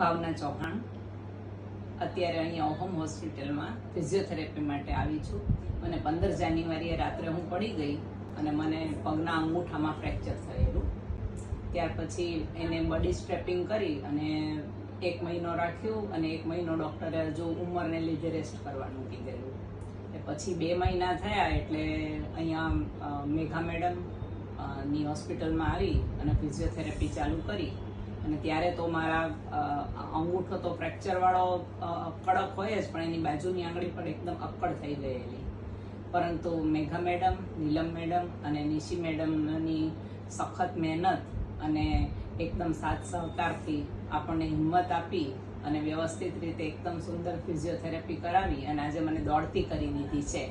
ભાવના ચૌહાણ અત્યારે અહીંયા ઓહમ હોસ્પિટલમાં ફિઝિયોથેરાપી માટે આવી છું. મને પંદર જાન્યુઆરીએ રાત્રે હું પડી ગઈ અને મને પગના અંગૂઠામાં ફ્રેક્ચર થયેલું. ત્યાર પછી એને બોડી સ્ટ્રેપિંગ કરી અને એક મહિનો રાખ્યું અને એક મહિનો ડૉક્ટરે હજુ ઉંમરને લીધે રેસ્ટ કરવાનું કીધેલું પછી બે મહિના થયા એટલે અહીંયા મેઘા મેડમની હોસ્પિટલમાં આવી અને ફિઝિયોથેરાપી ચાલુ કરી. અને ત્યારે તો મારા અંગૂઠો તો ફ્રેક્ચરવાળો કડક હોય જ, પણ એની બાજુની આંગળી પણ એકદમ અક્કડ થઈ ગયેલી. પરંતુ મેઘા મેડમ, નીલમ મેડમ અને નિશી મેડમની સખત મહેનત અને એકદમ સાથ સહકારથી આપણને હિંમત આપી અને વ્યવસ્થિત રીતે એકદમ સુંદર ફિઝિયોથેરાપી કરાવી અને આજે મને દોડતી કરી દીધી છે.